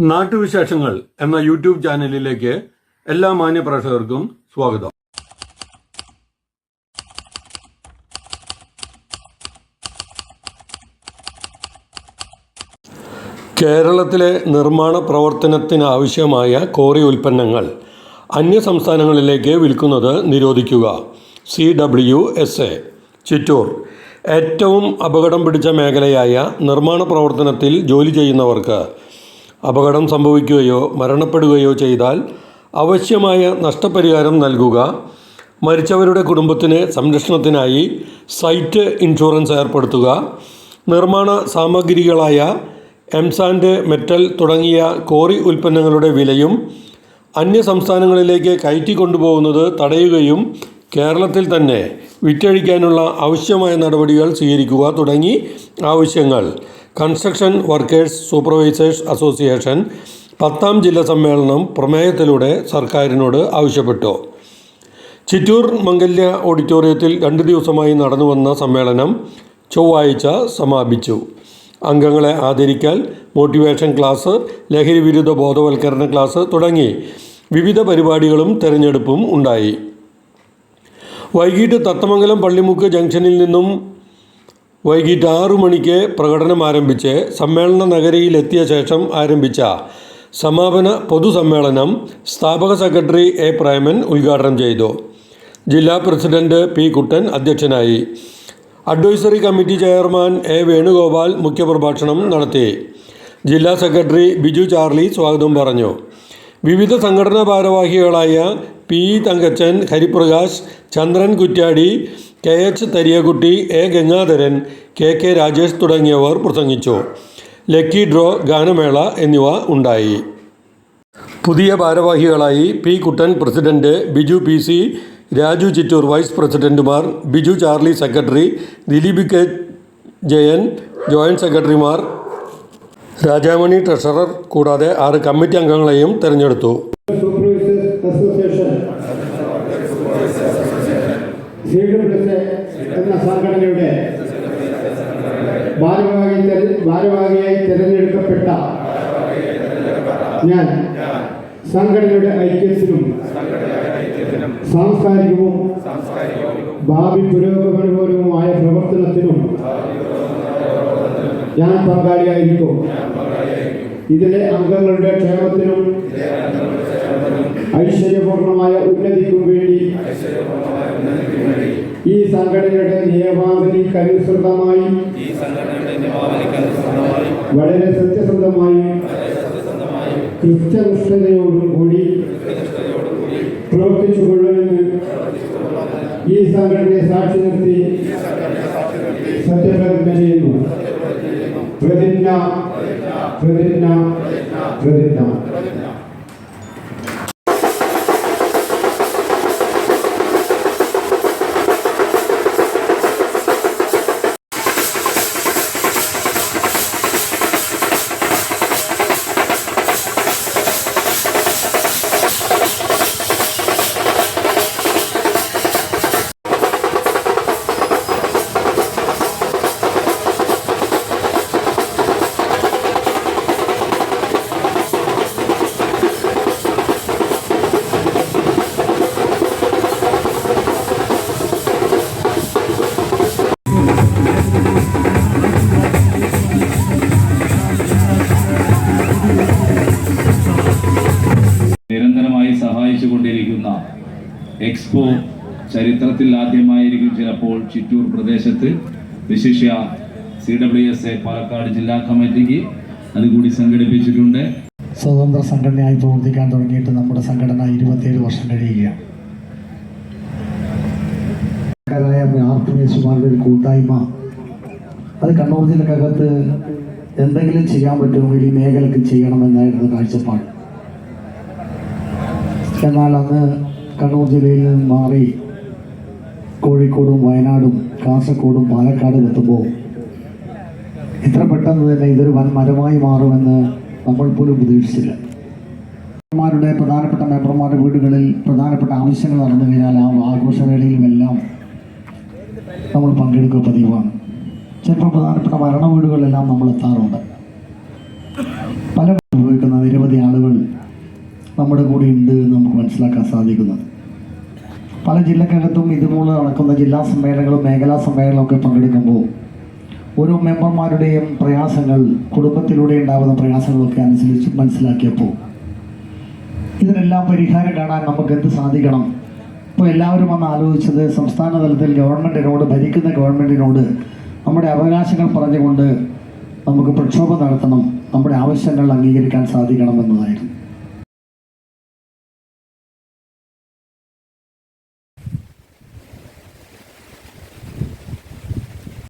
നാട്ടുവിശേഷങ്ങൾ എന്ന യൂട്യൂബ് ചാനലിലേക്ക് എല്ലാ മാന്യപ്രേക്ഷകർക്കും സ്വാഗതം. കേരളത്തിലെ നിർമ്മാണ പ്രവർത്തനത്തിനാവശ്യമായ കോറി ഉൽപ്പന്നങ്ങൾ അന്യ സംസ്ഥാനങ്ങളിലേക്ക് വിൽക്കുന്നത് നിരോധിക്കുക. C W S A. Chittur. ഏറ്റവും അപകടം പിടിച്ച മേഖലയായ നിർമ്മാണ പ്രവർത്തനത്തിൽ ജോലി ചെയ്യുന്നവർക്ക് അപകടം സംഭവിക്കുകയോ മരണപ്പെടുകയോ ചെയ്താൽ ആവശ്യമായ നഷ്ടപരിഹാരം നൽകുക. മരിച്ചവരുടെ കുടുംബത്തിന് സംരക്ഷണത്തിനായി സൈറ്റ് ഇൻഷുറൻസ് ഏർപ്പെടുത്തുക. നിർമ്മാണ സാമഗ്രികളായ എംസാൻഡ് മെറ്റൽ തുടങ്ങിയ കോറി ഉൽപ്പന്നങ്ങളുടെ വിലയും അന്യ സംസ്ഥാനങ്ങളിലേക്ക് കയറ്റി കൊണ്ടുപോകുന്നത് തടയുകയും കേരളത്തിൽ തന്നെ വിറ്റഴിക്കാനുള്ള ആവശ്യമായ നടപടികൾ സ്വീകരിക്കുക തുടങ്ങി ആവശ്യങ്ങൾ. കൺസ്ട്രക്ഷൻ വർക്കേഴ്സ് സൂപ്പർവൈസേഴ്സ് അസോസിയേഷൻ പത്താം ജില്ലാ സമ്മേളനം പ്രമേയത്തിലൂടെ സർക്കാരിനോട് ആവശ്യപ്പെട്ടു. ചിറ്റൂർ മംഗല്യ ഓഡിറ്റോറിയത്തിൽ രണ്ട് ദിവസമായി നടന്നുവന്ന സമ്മേളനം ചൊവ്വാഴ്ച സമാപിച്ചു. അംഗങ്ങളെ ആദരിക്കൽ മോട്ടിവേഷൻ ക്ലാസ് ലഹരി വിരുദ്ധ ബോധവൽക്കരണ ക്ലാസ് തുടങ്ങി വിവിധ പരിപാടികളും തെരഞ്ഞെടുപ്പും ഉണ്ടായി. വൈകിട്ട് തത്തമംഗലം പള്ളിമുക്ക് ജംഗ്ഷനിൽ നിന്നും വൈകിട്ട് ആറു മണിക്ക് പ്രകടനം ആരംഭിച്ച് സമ്മേളന നഗരിയിലെത്തിയ ശേഷം ആരംഭിച്ച സമാപന പൊതുസമ്മേളനം സ്ഥാപക സെക്രട്ടറി എ പ്രേമൻ ഉദ്ഘാടനം ചെയ്തു. ജില്ലാ പ്രസിഡന്റ് പി കുട്ടൻ അധ്യക്ഷനായി. Advisory committee chairman A Venugopal മുഖ്യപ്രഭാഷണം നടത്തി. ജില്ലാ സെക്രട്ടറി ബിജു ചാർലി സ്വാഗതം പറഞ്ഞു. വിവിധ സംഘടനാ ഭാരവാഹികളായ P Thankachan Hariprakash Chandran Kuttiadi K H Thariyakutty A Gangadharan K K Rajesh തുടങ്ങിയവർ പ്രസംഗിച്ചു. ലക്കി ഡ്രോ ഗാനമേള എന്നിവ ഉണ്ടായി. പുതിയ ഭാരവാഹികളായി P Kuttan president Biju P C Raju Chittur vice പ്രസിഡന്റുമാർ Biju Charlie secretary Dileep K Jayan joint സെക്രട്ടറിമാർ Rajamani treasurer കൂടാതെ ആറ് കമ്മിറ്റി അംഗങ്ങളെയും തെരഞ്ഞെടുത്തു സൂപ്പർവൈസേഴ്സ് അസോസിയേഷൻ സി ഡബ്ല്യു എന്ന സംഘടനയുടെ ഭാരവാഹി തെര- ഭാരവാഹിയായി തിരഞ്ഞെടുക്കപ്പെട്ട ഞാൻ സംഘടനയുടെ ഐക്യത്തിനും സാംസ്കാരികവും ഭാവി പുരോഗമനപരവുമായ പ്രവർത്തനത്തിനും ഞാൻ പങ്കാളിയായിരിക്കും. ഇതിലെ അംഗങ്ങളുടെ ക്ഷേമത്തിനും ഐശ്വര്യപൂർണമായ ഉന്നതിക്കും വേണ്ടി ഈ സംഘടനയുടെ നിയമാവലി നിയമാവലിക്കനുസൃതമായി വളരെ സത്യസന്ധമായി കൃത്യനിഷ്ഠതയോടും കൂടി പ്രവർത്തിച്ചു കൊള്ളുമെന്ന് ഈ സംഘടനയെ സാക്ഷി നിർത്തി സത്യപ്രതിജ്ഞ ചെയ്യുന്നു. പ്രതിജ്ഞ പ്രതിജ്ഞ പ്രതിജ്ഞ. സഹായിച്ചുകൊണ്ടിരിക്കുന്ന എക്സ്പോ ചരിത്രത്തിൽ ആദ്യമായിരിക്കും ചിലപ്പോൾ ചിറ്റൂർ പ്രദേശത്ത്. വിശിഷ്യ C W S A Palakkad ജില്ലാ കമ്മിറ്റിക്ക് അതുകൂടി സംഘടിപ്പിച്ചിട്ടുണ്ട്. സ്വതന്ത്ര സംഘടനയായി പ്രവർത്തിക്കാൻ തുടങ്ങിയിട്ട് നമ്മുടെ സംഘടന ഇരുപത്തിയേഴ് വർഷം കഴിയുകയാണ്. ഒരു കൂട്ടായ്മ. അത് കണ്ണൂർ ജില്ലക്കകത്ത് എന്തെങ്കിലും ചെയ്യാൻ പറ്റുമെങ്കിൽ ഈ മേഖലക്ക് ചെയ്യണമെന്നായിരുന്നു കാഴ്ചപ്പാട്. എന്നാൽ അന്ന് കണ്ണൂർ ജില്ലയിൽ നിന്ന് മാറി കോഴിക്കോടും വയനാടും കാസർഗോഡും പാലക്കാടും എത്തുമ്പോൾ ഇത്ര പെട്ടെന്ന് തന്നെ ഇതൊരു വൻ മരമായി മാറുമെന്ന് നമ്മൾ പോലും പ്രതീക്ഷിച്ചില്ല. മെമ്പർമാരുടെ പ്രധാനപ്പെട്ട മെമ്പർമാരുടെ വീടുകളിൽ പ്രധാനപ്പെട്ട ആവശ്യങ്ങൾ നടന്നു കഴിഞ്ഞാൽ ആ ആഘോഷവേളയിലുമെല്ലാം നമ്മൾ പങ്കെടുക്കുക പതിവാണ്. ചിലപ്പോൾ പ്രധാനപ്പെട്ട മരണ വീടുകളിലെല്ലാം നമ്മൾ എത്താറുണ്ട്. പല ഉപയോഗിക്കുന്ന നിരവധി ആളുകൾ നമ്മുടെ കൂടെ ഉണ്ട് എന്ന് മനസ്സിലാക്കാൻ സാധിക്കുന്നത്. പല ജില്ലക്കകത്തും ഇതുമൂലം നടക്കുന്ന ജില്ലാ സമ്മേളനങ്ങളും മേഖലാ സമ്മേളനങ്ങളും ഒക്കെ പങ്കെടുക്കുമ്പോൾ ഓരോ മെമ്പർമാരുടെയും പ്രയാസങ്ങൾ കുടുംബത്തിലൂടെ ഉണ്ടാകുന്ന പ്രയാസങ്ങളൊക്കെ അനുസരിച്ച് മനസ്സിലാക്കിയപ്പോൾ ഇതിനെല്ലാം പരിഹാരം കാണാൻ നമുക്ക് എന്ത് സാധിക്കണം? ഇപ്പോൾ എല്ലാവരും വന്ന് ആലോചിച്ചത് സംസ്ഥാന തലത്തിൽ ഗവൺമെന്റിനോട് ഭരിക്കുന്ന ഗവൺമെന്റിനോട് നമ്മുടെ അവകാശങ്ങൾ പറഞ്ഞുകൊണ്ട് നമുക്ക് പ്രക്ഷോഭം നടത്തണം നമ്മുടെ ആവശ്യങ്ങൾ അംഗീകരിക്കാൻ സാധിക്കണം എന്നതായിരുന്നു.